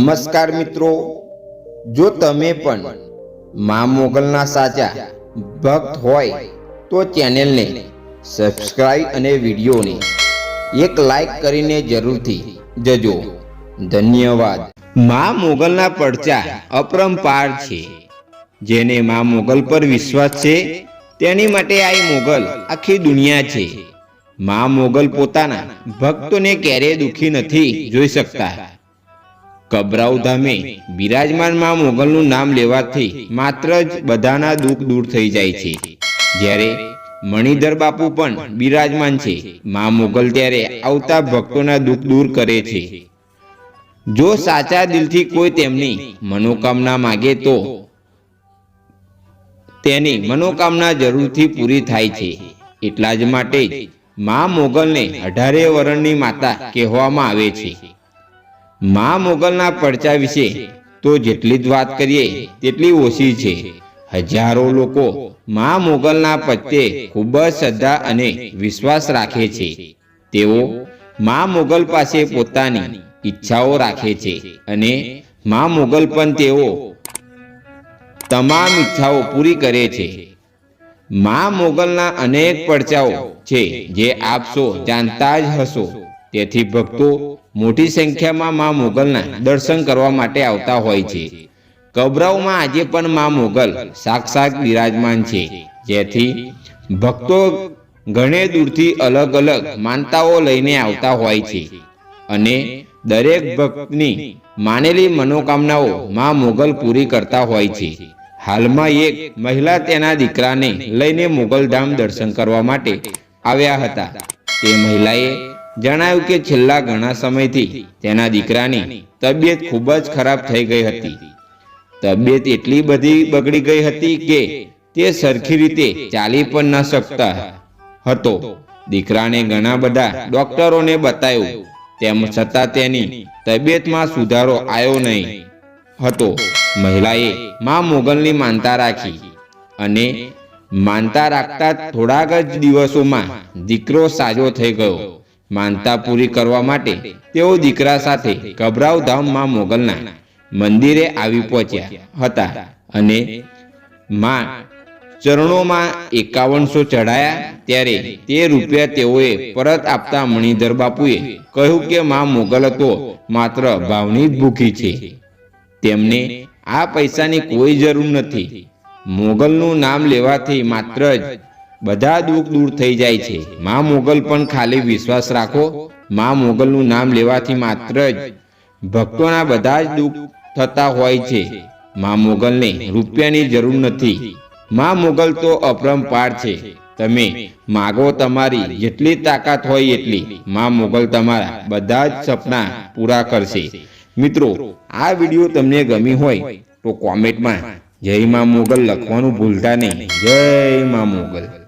નમસ્કાર મિત્રો. જો તમે પણ મા મોગલના સાચા ભક્ત હોય, તો ચેનલને સબસ્ક્રાઇબ અને વિડીયોને એક લાઈક કરીને જરૂરથી જજો. ધન્યવાદ. મા મોગલના પડચા અપરંપાર છે. જેને મા મોગલ પર વિશ્વાસ છે, તેની માટે આ મોગલ આખી દુનિયા છે. મા મોગલ પોતાના ભક્તોને ક્યારેય દુખી નથી જોઈ શકતા. કબરાઉ ધામે બિરાજમાન મોગલનું નામ લેવાથી માત્ર જ બધાના દુઃખ દૂર થઈ જાય છે. જ્યારે મણિધર બાપુ પણ બિરાજમાન છે, મા મોગલ ત્યારે આવતા ભક્તોના દુઃખ દૂર કરે છે. જો સાચા દિલથી કોઈ તેમની મનોકામના માગે તો તેની મનોકામના જરૂરથી પૂરી થાય છે. એટલા જ માટે મા મોગલને અઢારે વરણની માતા કહેવામાં આવે છે. મા મોગલના પડચા વિશે તો જેટલી જ વાત કરીએ, તેટલી ઓછી છે. હજારો લોકો મા મોગલના પ્રત્યે ખૂબ જ શ્રદ્ધા અને વિશ્વાસ રાખે છે. તેઓ મા મોગલ પાસે પોતાની ઈચ્છાઓ રાખે છે અને મા મોગલ પણ તેઓ તમામ ઈચ્છાઓ પૂરી કરે છે. મા મોગલના અનેક પડચાઓ છે જે આપશો જાણતા જ હશો. તેથી ભક્તો મોટી સંખ્યામાં મા મોગલના દર્શન કરવા માટે આવતા હોય છે. કબરાઓમાં આજે પણ મા મોગલ સાક્ષાત બિરાજમાન છે. જેથી ભક્તો ઘણે દૂરથી અલગ અલગ માનતાઓ લઈને આવતા હોય છે. અને દરેક ભક્તની માનેલી મનોકામનાઓ મા મોગલ પૂરી કરતા હોય છે. હાલમાં એક મહિલા તેના દીકરાને લઈને મોગલધામ દર્શન કરવા માટે આવ્યા હતા. તે મહિલાએ જણાવ્યું કે છેલ્લા ઘણા સમયથી તેના દીકરાની તબિયત ખૂબ જ ખરાબ થઈ ગઈ હતી. તબિયત એટલી બધી બગડી ગઈ હતી કે તે સરખી રીતે ચાલી પણ ન શકતા હતો. દીકરાને ઘણા બધા ડોક્ટરોને બતાવ્યું, તેમ છતાં તેની તબિયતમાં સુધારો આવ્યો નહીં હતો. મહિલાએ મા મોગલની માનતા રાખી અને માનતા રાખતા થોડાક જ દિવસોમાં દીકરો સાજો થઈ ગયો. માનતા પૂરી કરવા માટે તેઓ દીકરા સાથે ગભરાવ ધામમાં મોગલના મંદિરે આવી પહોંચ્યા હતા અને માં ચરણોમાં એકાવનસો ચઢાયા ત્યારે તે રૂપિયા તેઓએ પરત આપતા મણિધર બાપુએ કહ્યું કે માં મોગલ તો માત્ર ભાવની જ ભૂખી છે. તેમને આ પૈસાની કોઈ જરૂર નથી. મોગલનું નામ લેવાથી માત્ર જ બધા દુઃખ દૂર થઈ જાય છે. મા મોગલ પણ ખાલી વિશ્વાસ રાખો. મા મોગલનું નામ લેવાથી માત્ર જ ભક્તોના બધા જ દુઃખ થતા હોય છે. મા મોગલને રૂપિયાની જરૂર નથી. મા મોગલ તો અપરંપાર છે. તમે માગો તમારી જેટલી તાકાત હોય એટલી માં મોગલ તમારા બધા જ સપના પૂરા કરશે. મિત્રો, આ વીડિયો તમને ગમી હોય તો કોમેન્ટમાં જય મા મોગલ લખવાનું ભૂલતા નહીં. જય મા મોગલ.